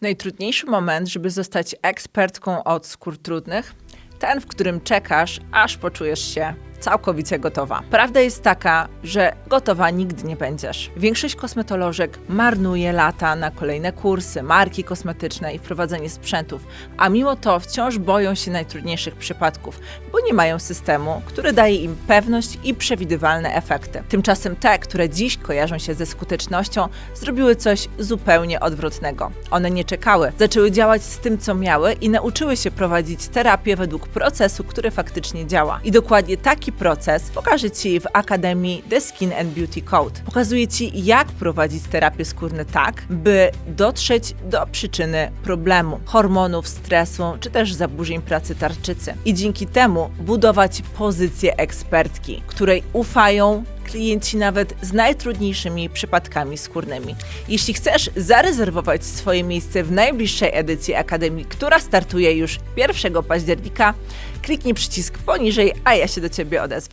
Najtrudniejszy moment, żeby zostać ekspertką od skór trudnych, ten, w którym czekasz, aż poczujesz się całkowicie gotowa. Prawda jest taka, że gotowa nigdy nie będziesz. Większość kosmetolożek marnuje lata na kolejne kursy, marki kosmetyczne i wprowadzenie sprzętów, a mimo to wciąż boją się najtrudniejszych przypadków, bo nie mają systemu, który daje im pewność i przewidywalne efekty. Tymczasem te, które dziś kojarzą się ze skutecznością, zrobiły coś zupełnie odwrotnego. One nie czekały, zaczęły działać z tym, co miały i nauczyły się prowadzić terapię według procesu, który faktycznie działa. I dokładnie taki proces pokażę Ci w Akademii The Skin and Beauty Code. Pokazuję Ci, jak prowadzić terapię skórne tak, by dotrzeć do przyczyny problemu, hormonów, stresu, czy też zaburzeń pracy tarczycy. I dzięki temu budować pozycję ekspertki, której ufają klienci nawet z najtrudniejszymi przypadkami skórnymi. Jeśli chcesz zarezerwować swoje miejsce w najbliższej edycji Akademii, która startuje już 1 października, kliknij przycisk poniżej, a ja się do Ciebie odezwę.